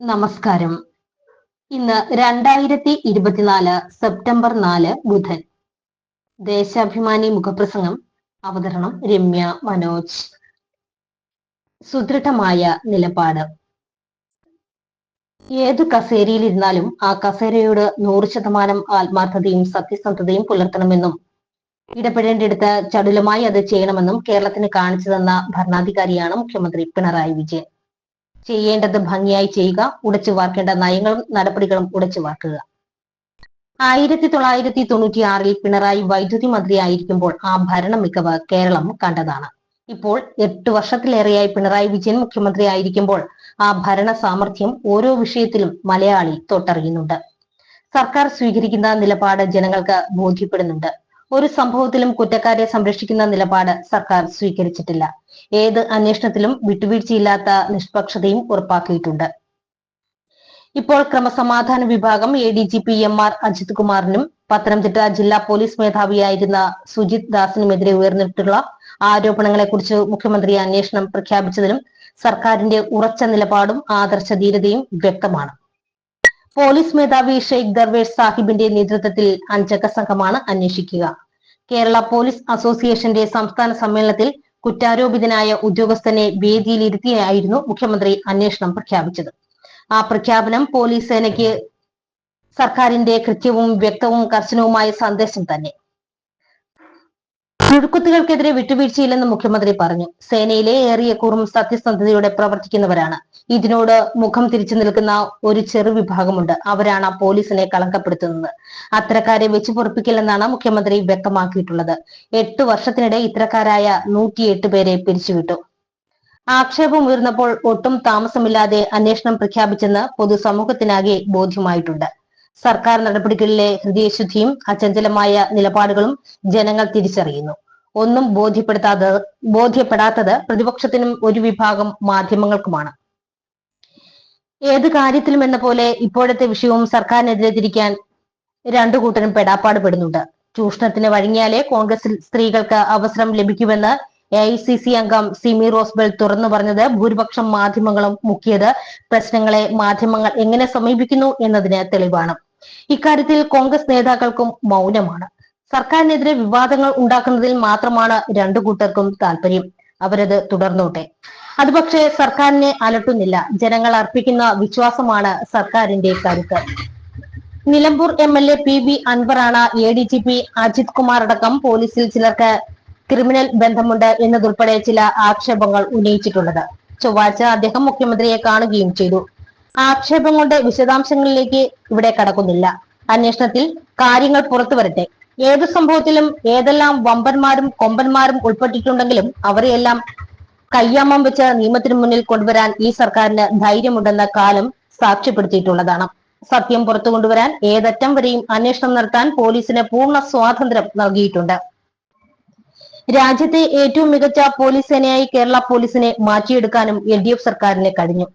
നമസ്കാരം. ഇന്ന് രണ്ടായിരത്തി ഇരുപത്തിനാല് സെപ്റ്റംബർ നാല് ബുധൻ. ദേശാഭിമാനി മുഖപ്രസംഗം അവതരണം രമ്യ മനോജ്. സുദൃഢമായ നിലപാട്. ഏത് കസേരയിലിരുന്നാലും ആ കസേരയോട് നൂറ് ശതമാനം ആത്മാർത്ഥതയും സത്യസന്ധതയും പുലർത്തണമെന്നും ഇടപെടേണ്ടിടത്ത് ചടുലമായി അത് ചെയ്യണമെന്നും കേരളത്തിന് കാണിച്ചു തന്ന ഭരണാധികാരിയാണ് മുഖ്യമന്ത്രി പിണറായി വിജയൻ. ചെയ്യേണ്ടത് ഭംഗിയായി ചെയ്യുക ഉടച്ചു വാർക്കേണ്ട നയങ്ങളും നടപടികളും ഉടച്ചു വാർക്കുക. ആയിരത്തി തൊള്ളായിരത്തി തൊണ്ണൂറ്റി ആറിൽ പിണറായി വൈദ്യുതി മന്ത്രിയായിരിക്കുമ്പോൾ ആ ഭരണ മികവ് കേരളം കണ്ടതാണ്. ഇപ്പോൾ എട്ട് വർഷത്തിലേറെയായി പിണറായി വിജയൻ മുഖ്യമന്ത്രി ആയിരിക്കുമ്പോൾ ആ ഭരണ സാമർഥ്യം ഓരോ വിഷയത്തിലും മലയാളി തൊട്ടറിയുന്നുണ്ട്. സർക്കാർ സ്വീകരിക്കുന്ന നിലപാട് ജനങ്ങൾക്ക് ബോധ്യപ്പെടുന്നുണ്ട്. ഒരു സംഭവത്തിലും കുറ്റക്കാരെ സംരക്ഷിക്കുന്ന നിലപാട് സർക്കാർ സ്വീകരിച്ചിട്ടില്ല. ഏത് അന്വേഷണത്തിലും വിട്ടുവീഴ്ചയില്ലാത്ത നിഷ്പക്ഷതയും ഉറപ്പാക്കിയിട്ടുണ്ട്. ഇപ്പോൾ ക്രമസമാധാന വിഭാഗം A D G P M R Ajith കുമാറിനും Pathanamthitta ജില്ലാ പോലീസ് മേധാവിയായിരുന്ന സുജിത് ദാസിനുമെതിരെ ഉയർന്നിട്ടുള്ള ആരോപണങ്ങളെക്കുറിച്ച് മുഖ്യമന്ത്രി അന്വേഷണം പ്രഖ്യാപിച്ചതിലും സർക്കാരിന്റെ ഉറച്ച നിലപാടും ആദർശ ധീരതയും വ്യക്തമാണ്. പോലീസ് മേധാവി ഷെയ്ഖ് ദർവേഷ് സാഹിബിന്റെ നേതൃത്വത്തിൽ അഞ്ചംഗ സംഘമാണ് അന്വേഷിക്കുക. കേരള പോലീസ് അസോസിയേഷന്റെ സംസ്ഥാന സമ്മേളനത്തിൽ കുറ്റാരോപിതനായ ഉദ്യോഗസ്ഥനെ വേദിയിലിരുത്തിയായിരുന്നു മുഖ്യമന്ത്രി അന്വേഷണം പ്രഖ്യാപിച്ചത്. ആ പ്രഖ്യാപനം പോലീസ് സേനയ്ക്ക് സർക്കാരിന്റെ കൃത്യവും വ്യക്തവും കർശനവുമായ സന്ദേശം തന്നെ. ചുഴുക്കുത്തുകൾക്കെതിരെ വിട്ടുവീഴ്ചയില്ലെന്ന് മുഖ്യമന്ത്രി പറഞ്ഞു. സേനയിലെ ഏറിയ കൂറും സത്യസന്ധതയോടെ പ്രവർത്തിക്കുന്നവരാണ്. ഇതിനോട് മുഖം തിരിച്ചു നിൽക്കുന്ന ഒരു ചെറു വിഭാഗമുണ്ട്. അവരാണ് പോലീസിനെ കളങ്കപ്പെടുത്തുന്നത്. അത്തരക്കാരെ വെച്ചു പൊറപ്പിക്കില്ലെന്നാണ് മുഖ്യമന്ത്രി വ്യക്തമാക്കിയിട്ടുള്ളത്. എട്ടു വർഷത്തിനിടെ ഇത്തരക്കാരായ നൂറ്റിയെട്ട് പേരെ പിരിച്ചുവിട്ടു. ആക്ഷേപം ഉയർന്നപ്പോൾ ഒട്ടും താമസമില്ലാതെ അന്വേഷണം പ്രഖ്യാപിച്ചെന്ന് പൊതുസമൂഹത്തിനാകെ ബോധ്യമായിട്ടുണ്ട്. സർക്കാർ നടപടികളിലെ ഹൃദയശുദ്ധിയും അചഞ്ചലമായ നിലപാടുകളും ജനങ്ങൾ തിരിച്ചറിയുന്നു. ഒന്നും ബോധ്യപ്പെടുത്താതെ ബോധ്യപ്പെടാത്തത് പ്രതിപക്ഷത്തിനും ഒരു വിഭാഗം മാധ്യമങ്ങൾക്കുമാണ്. ഏത് കാര്യത്തിലും എന്ന പോലെ ഇപ്പോഴത്തെ വിഷയവും സർക്കാരിനെതിരെ തിരിക്കാൻ രണ്ടു കൂട്ടരും പെടാപ്പാട് പെടുന്നുണ്ട് ചൂഷണത്തിന് വഴങ്ങിയാലേ കോൺഗ്രസിൽ സ്ത്രീകൾക്ക് അവസരം ലഭിക്കുമെന്ന് എ ഐ സി സി അംഗം സിമി റോസ്ബെൽ തുറന്നു പറഞ്ഞത് ഭൂരിപക്ഷം മാധ്യമങ്ങളും മുക്കിയത് പ്രശ്നങ്ങളെ മാധ്യമങ്ങൾ എങ്ങനെ സമീപിക്കുന്നു എന്നതിന് തെളിവാണ്. ഇക്കാര്യത്തിൽ കോൺഗ്രസ് നേതാക്കൾക്കും മൗനമാണ്. സർക്കാരിനെതിരെ വിവാദങ്ങൾ ഉണ്ടാക്കുന്നതിൽ മാത്രമാണ് രണ്ടു കൂട്ടർക്കും താല്പര്യം അവരത് തുടർന്നോട്ടെ. അത് പക്ഷേ സർക്കാരിനെ അലട്ടുന്നില്ല. ജനങ്ങൾ അർപ്പിക്കുന്ന വിശ്വാസമാണ് സർക്കാരിന്റെ കരുത്ത്. Nilambur M L A P B അൻവറാണ് A D G P Ajith Kumar അടക്കം പോലീസിൽ ചിലർക്ക് ക്രിമിനൽ ബന്ധമുണ്ട് എന്നതുൾപ്പെടെ ചില ആക്ഷേപങ്ങൾ ഉന്നയിച്ചിട്ടുള്ളത്. ചൊവ്വാഴ്ച അദ്ദേഹം മുഖ്യമന്ത്രിയെ കാണുകയും ചെയ്തു. ആക്ഷേപങ്ങളുടെ വിശദാംശങ്ങളിലേക്ക് ഇവിടെ കടക്കുന്നില്ല. അന്വേഷണത്തിൽ കാര്യങ്ങൾ പുറത്തു വരട്ടെ ഏത് സംഭവത്തിലും ഏതെല്ലാം വമ്പന്മാരും കൊമ്പന്മാരും ഉൾപ്പെട്ടിട്ടുണ്ടെങ്കിലും അവരെയെല്ലാം കയ്യാമം വെച്ച് നിയമത്തിന് മുന്നിൽ കൊണ്ടുവരാൻ ഈ സർക്കാരിന് ധൈര്യമുണ്ടെന്ന കാലം സാക്ഷ്യപ്പെടുത്തിയിട്ടുള്ളതാണ്. സത്യം പുറത്തു കൊണ്ടുവരാൻ ഏതറ്റം വരെയും അന്വേഷണം നടത്താൻ പോലീസിന് പൂർണ സ്വാതന്ത്ര്യം നൽകിയിട്ടുണ്ട്. രാജ്യത്തെ ഏറ്റവും മികച്ച പോലീസ് സേനയായി കേരള പോലീസിനെ മാറ്റിയെടുക്കാനും എൽ ഡി എഫ് സർക്കാരിന് കഴിഞ്ഞു.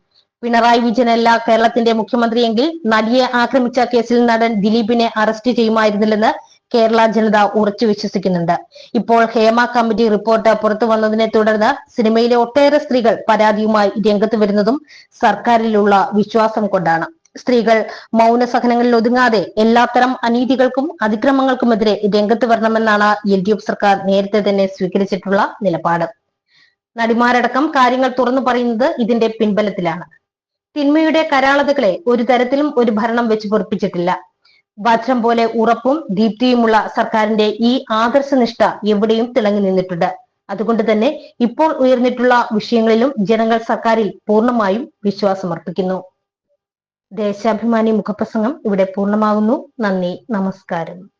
പിണറായി വിജയനല്ല കേരളത്തിന്റെ മുഖ്യമന്ത്രിയെങ്കിൽ നടിയെ ആക്രമിച്ച കേസിൽ നടൻ ദിലീപിനെ അറസ്റ്റ് ചെയ്യുമായിരുന്നില്ലെന്ന് കേരള ജനത ഉറച്ചു വിശ്വസിക്കുന്നുണ്ട്. ഇപ്പോൾ ഹേമ കമ്മിറ്റി റിപ്പോർട്ട് പുറത്തു വന്നതിനെ തുടർന്ന് സിനിമയിലെ ഒട്ടേറെ സ്ത്രീകൾ പരാതിയുമായി രംഗത്ത് വരുന്നതും സർക്കാരിലുള്ള വിശ്വാസം കൊണ്ടാണ്. സ്ത്രീകൾ മൗന സഹനങ്ങളിൽ ഒതുങ്ങാതെ എല്ലാത്തരം അനീതികൾക്കും അതിക്രമങ്ങൾക്കുമെതിരെ രംഗത്ത് വരണമെന്നാണ് എൽ ഡി എഫ് സർക്കാർ നേരത്തെ തന്നെ സ്വീകരിച്ചിട്ടുള്ള നിലപാട്. നടിമാരടക്കം കാര്യങ്ങൾ തുറന്നു പറയുന്നത് ഇതിന്റെ പിൻബലത്തിലാണ്. തിന്മയുടെ കരാളതകളെ ഒരു തരത്തിലും ഒരു ഭരണം വെച്ച് പൊറപ്പിച്ചിട്ടില്ല. വജ്രം പോലെ ഉറപ്പും ദീപ്തിയുമുള്ള സർക്കാരിന്റെ ഈ ആദർശനിഷ്ഠ എവിടെയും തിളങ്ങി നിന്നിട്ടുണ്ട്. അതുകൊണ്ട് തന്നെ ഇപ്പോൾ ഉയർന്നിട്ടുള്ള വിഷയങ്ങളിലും ജനങ്ങൾ സർക്കാരിൽ പൂർണമായും വിശ്വാസമർപ്പിക്കുന്നു. ദേശാഭിമാനി മുഖപ്രസംഗം ഇവിടെ പൂർണമാകുന്നു നന്ദി. നമസ്കാരം.